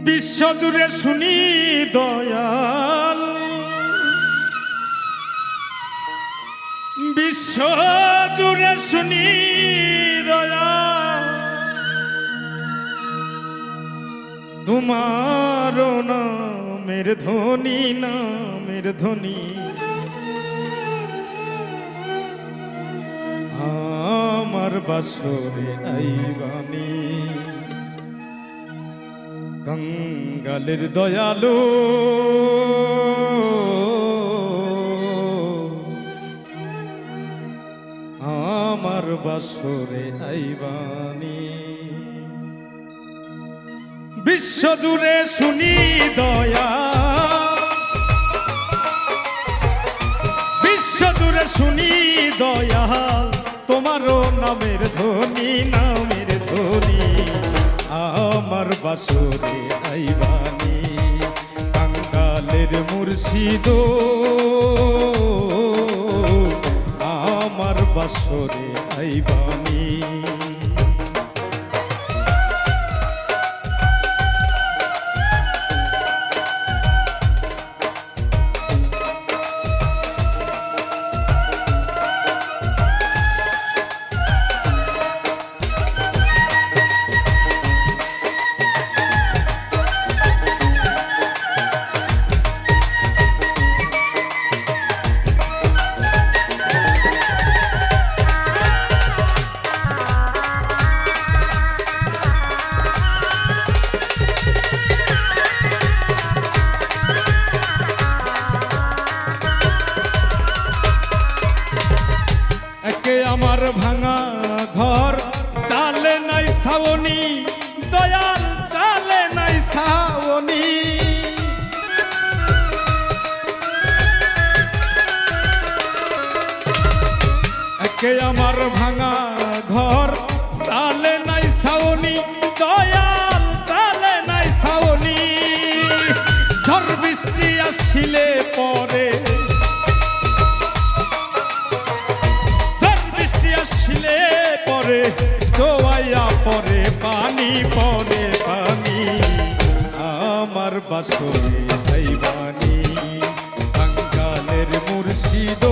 বিশ্বজুড়ে শুনি দয়াল। বিশ্বজুড়ে শুনি দয়াল। তোমার নামের ধ্বনি নামের ধ্বনি। আমার বাসরে আইবানি। কঙ্গালের দয়ালু। আমার বাসরে আইবানি। বিশ্বজুড়ে শুনি দয়া। বিশ্ব বিশ্বজুড়ে শুনি দয়া। তোমারও নামের ধ্বনি ধ্বনি আমার বাসরে আইবানি কাঙ্গালের মুর্শিদ। আমার বাসরে আইবানি। একে আমার ভাঙা ঘর। চালে নাই ছাউনি, দয়াল চালে নাই ছাউনি। একে আমার ভাঙা ঘর। চালে নাই ছাউনি, দয়াল চালে নাই ছাউনি। ঝড় বৃষ্টি আসিলে পরে আমার বাসরে ভাইবানি বাঙ্গালের মুর্শিদ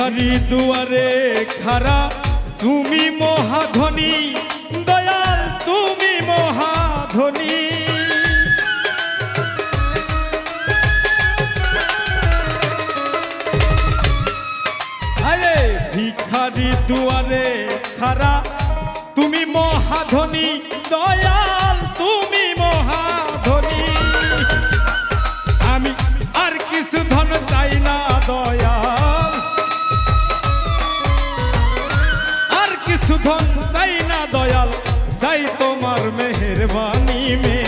ভিকারি দুয়ারে খারা তুমি মহাধনী, দয়াল, তুমি মহাধনী। আরে ভিখারি দুয়ারে খারা তুমি মহাধনী, দয়াল কিছু ধন চাই না দয়াল চাই তোমার মেহরবানি মেহরবানি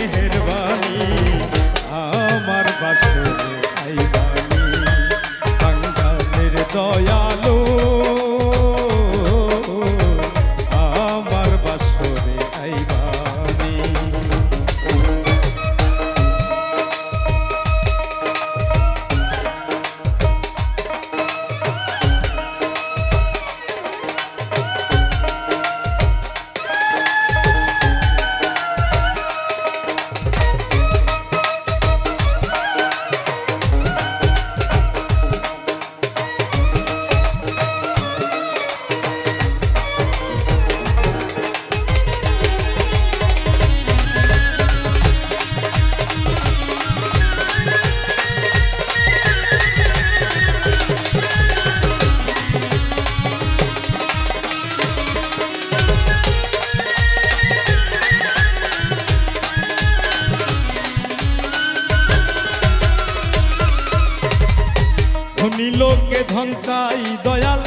চাই দয়াল,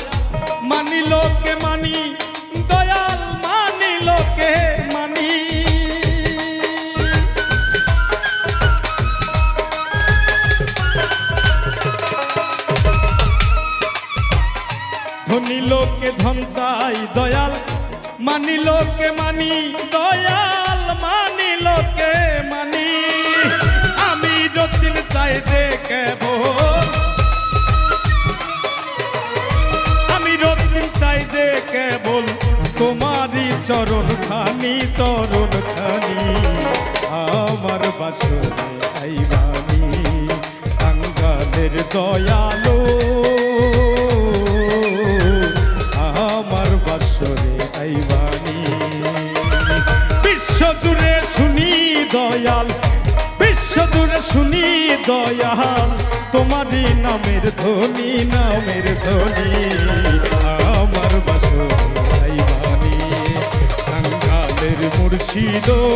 মানি লোকে মানি, দয়াল, মানি লোকে মানি। ধনী লোকে ধন চাই দয়াল, মানি লোকে মানি, দয়াল, মানি লোকে মানি। আমি রতিন চাই যে কেবল তোমারই চরণ খানি চরণ খানি। আমার বাসরে আইবানি, কাঙ্গালের দয়ালো। আমার বাসরে আইবানি। বিশ্ব জুড়ে শুনি দয়াল, বিশ্ব জুড়ে শুনি দয়াল। তোমারই নামের ধ্বনি নামের ধ্বনি। বাসরে আইবানি কাঙ্গালের মুর্শিদ